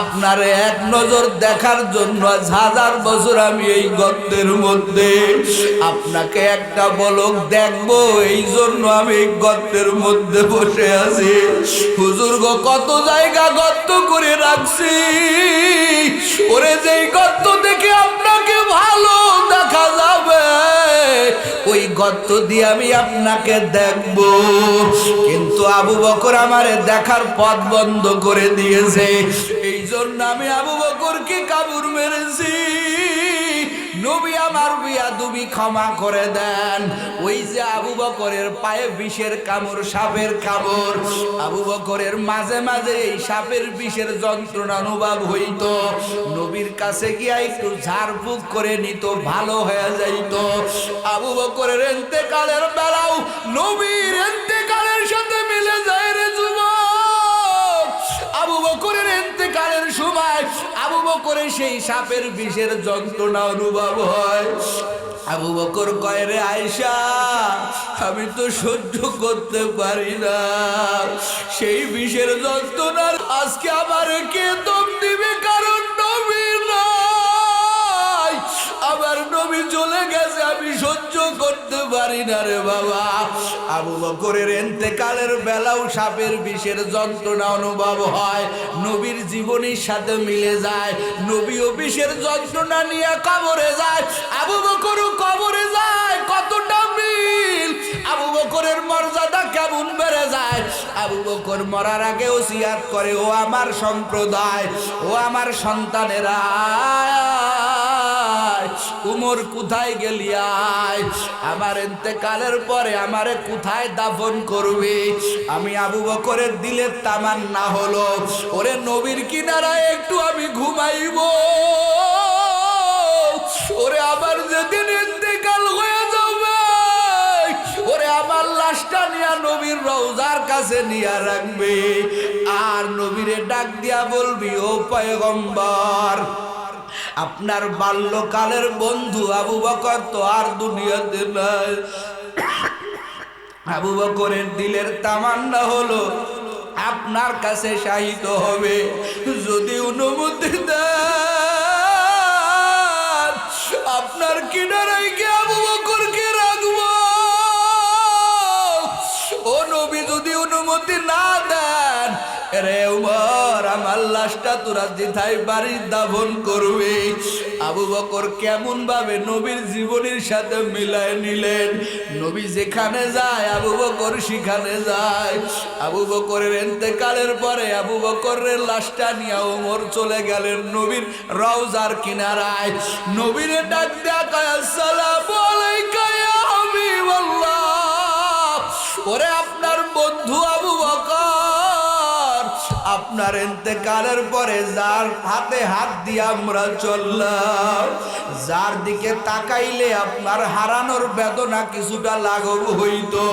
আপনার এক নজর দেখার জন্য হাজার বছর আমি এই গর্তের মধ্যে আপনাকে একটা বলক দেখব, এই জন্য আমি এই গর্তের মধ্যে বসে আছি। হুজুর গো, কত জায়গা গর্ত করে রাখছি। ওরে যেই গর্ত দেখে আপনাকে ভালো দেখা যাবে, ওই গর্ত দিয়ে আমি আপনাকে দেখব। কিন্তু আবু বকর আমারে দেখার পথ বন্ধ করে দিয়েছে। জন্য আমি আবু বকরকে কাবুর মেরেছি। নবী আমার বিয়া তুমি ক্ষমা করে দেন। ওই যে আবু বকরের পায়ে বিষের কামড়, সাপের কামড়। আবু বকরের মাঝে মাঝে এই সাপের বিষের যন্ত্রণা অনুভব হইতো। নবীর কাছে গিয়া একটু ঝাড়ফুঁক করে নিত, ভালো হয়ে যাইত। আবু বকরের এন্তেকালের বেলাও বকরের সেই সাপের বিষের যন্ত্রণা অনুভব হয়। আবু বকর কয়, রে আয়সা আমি তো সহ্য করতে পারি না। সেই বিষের যন্ত্রণার আজকে আমার কে দম চলে গেছে, আমি সহ্য করতে পারি না রে বাবা। আবু বকরের এন্তেকালের বেলাও সাপের বিষের যন্ত্রণা অনুভব হয়। নবীর জীবনীর সাথে মিলে যায় নবী ও বিষের যন্ত্রণা নিয়ে কবরে যায়। আবু বকরও কবরে যায়, কতটা মিল! আবু বকরের মর্যাদা কেমন বেড়ে যায়? আবু বকর মরার আগে ওসিয়াত করে, ও আমার সম্প্রদায়, ও আমার সন্তানেরা। উমর কোথায় গেলি আমার এতেকালের পরে আমারে কোথায় দাফন করবে? আমি আবু বকরের দিলের তামান্না হলো। ওরে নবীর কিনারায় একটু আমি ঘুমাইব। ওরে আবার যেদিন ইন্তেকাল হয়ে যাবে, ওরে আমার লাশটা নিয়া নবীর রওজার কাছে নিয়া রাখবে। আর নবীরে ডাক দিয়া বলবি, ও পয়গম্বর আপনার বাল্যকালের বন্ধু আবু বকর তো আর দুনিয়াতে নাই। আবু বকরের দিলের তামান্না হলো, আপনার কাছে সাহিত হবে যদি অনুমতি দেন। আপনার কিনারায় গিয়ে যদি অনুমতি না দেন, রে উমর, আমার লাশটা তোরা যেথায় বাড়ির দাফন করবে? আবু বকর কেমন ভাবে নবীর জীবনের সাথে মিলায় নিলেন? নবী যেখানে যায়, আবু বকর সেখানে যায়। আবু বকরের এতেকালের পরে আবু বকরের লাশটা নিয়ে ওমর চলে গেলেন নবীর রওজার কিনারায়। নবীরে ডাক দেয়া কয়, আসসালামু আলাইকা ইয়া হাবিবাল্লাহ। ওরে বন্ধু আবু বকর, আপনার এতেকালের পরে যার হাতে হাত দিয়ে আমরা চললাম, যার দিকে তাকাইলে আপনার হারানোর বেদনা কিছুটা লাঘব হইতো।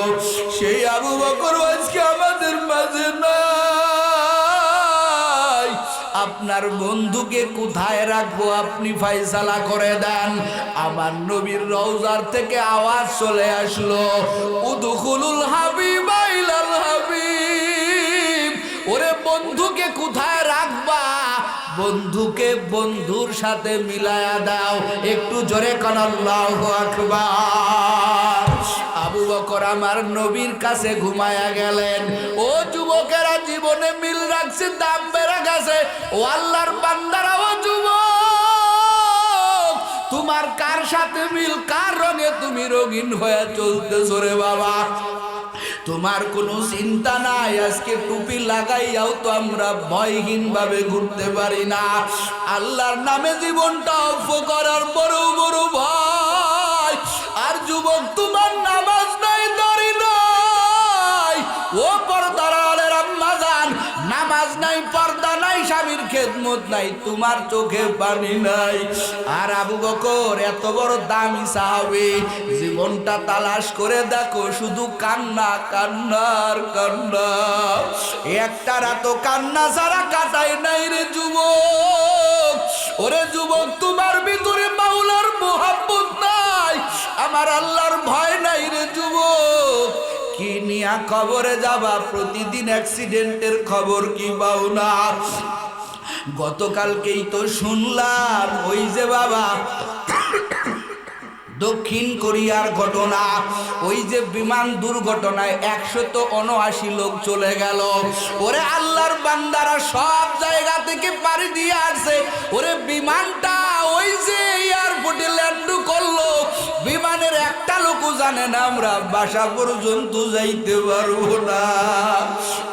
সেই আবু বকর আজকে আমাদের মাঝে নাই। আপনার বন্ধুকে কোথায় রাখব আপনি ফাইসালা করে দেন। আমার নবীর রওজার থেকে আওয়াজ চলে আসলো, উদুখুলুল হাবিব বন্ধুকে বন্ধুর সাথে মিলায়া দাও। একটু জোরে কান, আল্লাহু আকবার। আবু বকর আমার নবীর কাছে ঘুমায়া গেলেন। ও যুবকেরা, জীবনে মিল রাখছে, দাম বেড়ে গেছে। ও আল্লাহর বান্দারা, ও যুবক, তোমার কার সাথে মিল, কার রঙে তুমি রঙিন হয়ে চলতেছো রে বাবা? তোমার কোনো চিন্তা নাই, আজকে টুপি লাগাইয়াও তো আমরা ভয়হীন ভাবে ঘুরতে পারি না। আল্লাহর নামে জীবনটা অফ করার বড় বড় ভয়। আর যুবক, তোমার নামাজ নাই ধরি নাই। ও পর্দার আম্মা যান নামাজ নাই, পর্দা স্বামীর খেদমত নাই, তোমার চোখে পানি নাই। আর আবু বকর এত বড় দামি সাহাবি, জীবনটা তালাশ করে দেখো, শুধু কান্না, কান্নার কান্না। একটা রাত কান্না ছাড়া কাটাই নাই রে যুবক। ওরে যুবক, তোমার ভিতরে মাওলার মোহাব্বত নাই, আমার আল্লাহর ভয় নাই রে যুবক। কি নিয়া খবরে যাবা? প্রতিদিন অ্যাক্সিডেন্টের খবর কি পাও না? গতকালকেই তো শুনলাম, ওই যে বাবা, দক্ষিণ কোরিয়ার ঘটনা। ওই যে বিমান দুর্ঘটনায় একশো তো অনআশি লোক চলে গেল। ওরে আল্লাহর বান্দারা সব জায়গা থেকে পাড়ি দিয়ে আসছে। ওরে বিমানটা ওই যে এয়ারপোর্টে ল্যান্ড করল। বিমানের একটা লোকও জানে না আমরা বাসা পর্যন্ত যাইতে পারব না।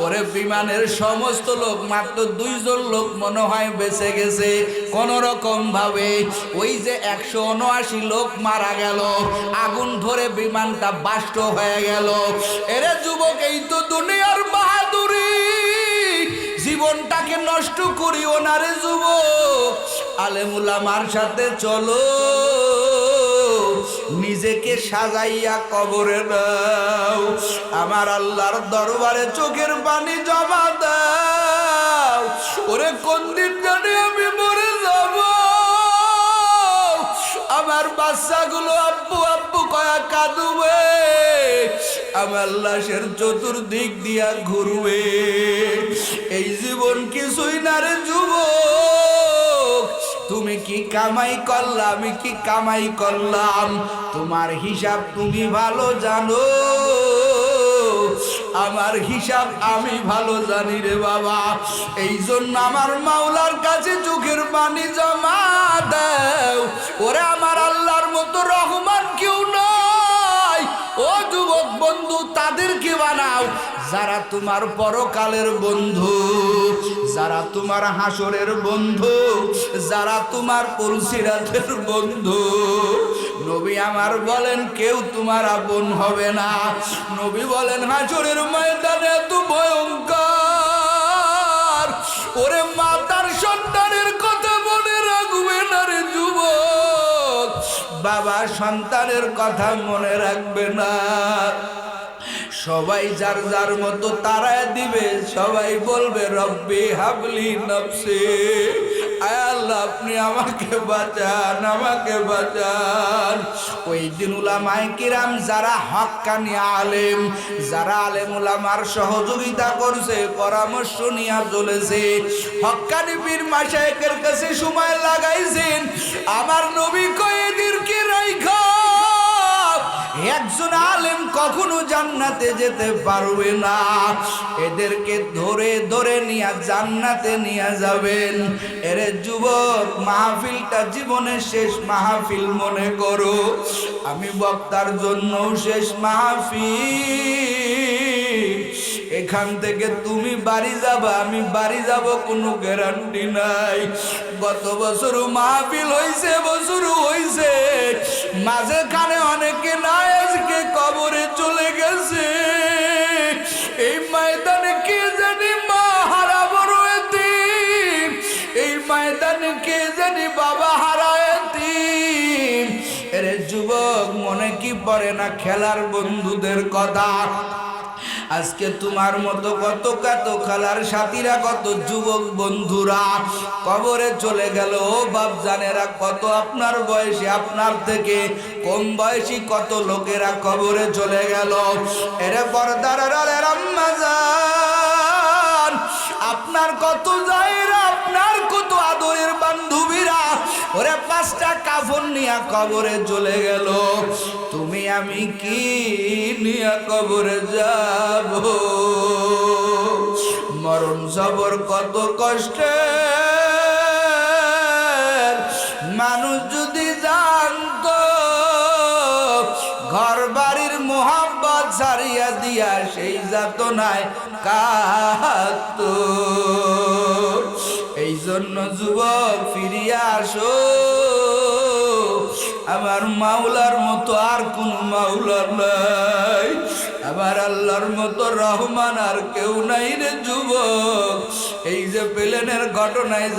ওরে বিমানের সমস্ত লোক, মাত্র দুইজন লোক মনে হয় বেঁচে গেছে কোন রকম ভাবে। ওই যে একশো উনআশি লোক মারা গেল, আগুন ধরে বিমানটা বাষ্ট হয়ে গেল। এরে যুবক, এই তো দুনিয়ার বাহাদুরি। জীবনটাকে নষ্ট করিও না রে যুবক। আলেমুলামার সাথে চলো। নিজেকে সাজাইয়া কবরে দাও আমার আল্লাহর দরবারে চোখের পানি জমা দাও। ওরে কোন দিন জানি আমি মরে যাব। আমার বাচ্চাগুলো আব্বু আব্বু কয়া কাঁদবে। আমার লাশের চতুর্দিক দিয়া ঘুরবে। এই জীবন কিছুই না রে তুমি কি কামাই করলাম, কি কামাই করলাম? তোমার হিসাব তুমি ভালো জানো। আমার হিসাব আমি ভালো জানি রে বাবা। এই জন্য আমার মাওলার কাছে চোখের পানি জমা যারা তোমার পরকালের বন্ধু, যারা তোমার হাসরের বন্ধু, যারা তোমার পুলসিরাতের বন্ধু, নবী আমার বলেন, কেউ তোমার আপন হবে না। নবী বলেন, হাসরের ময়দানে এত ভয়ঙ্কর। ওরে মাতার সন্তানের কথা মনে রাখবে না রে যুবক। বাবা সন্তানের কথা মনে রাখবে না। সবাই যার যার মতো তারায় দিবে, সবাই বলবে, রব্বি হাবলি আয় আল্লাহ, আপনি আমাকে বাঁচান আমাকে বাঁচান। ওই দিন উলামায়ে কিরাম যারা হক্কানি আলেম, যারা আলেম উলামার সহযোগিতা করছে, পরামর্শ নিয়ে চলেছে হক্কানি পীর মাশায়েকের কাছে সময় লাগাইছেন। আমার নবী কয়েদিরকে রাইখা একজন আলেম কখনো জান্নাতে যেতে পারবে না। এদেরকে ধরে ধরে নিয়ে জান্নাতে নিয়ে যাবেন। এরে যুবক, মাহফিলটা জীবনের শেষ মাহফিল মনে করো। আমি বক্তার জন্য শেষ মাহফিল। এখান থেকে তুমি বাড়ি যাবা, আমি বাড়ি যাব কোনো গ্যারান্টি নাই। গত বছর মাহফিল হইছে, বছর হইছে। মাঝে খানে অনেকে নাই, আজকে কবরে চলে গেছে। এই ময়দানে কে জানি মা হারা বড় এই ময়দানে কে জানি বাবা হারা এতিম। এরে যুবক, মনে কি পড়ে না খেলার বন্ধুদের কথা? আজকে তোমার মতো কত কত খেলার সাথীরা, কত যুবক বন্ধুরা কবরে চলে গেল। ও বাপ জানেরা, কত আপনার বয়সে, আপনার থেকে কম বয়সী কত লোকেরা কবরে চলে গেল। এরে পর্দার আপনার কত জায়রা, আপনার ওরে পাঁচটা কাফন নিয়া কবরে চলে গেল। তুমি আমি কি নিয়া কবরে যাব? মরণ সবর কত কষ্টে মানুষ যদি জানতো ঘর বাড়ির মোহাম্মত ছাড়িয়া দিয়া সেই যাত যাতনায় কাত জন্য যুবক ফিরিয়া আসো। আমার মাওলার মতো আর কোন মাওলার নাই। আবার আল্লাহর মতো রহমান আর কেউ নাই রে যুবক। এই যে প্লেনের ঘটনায়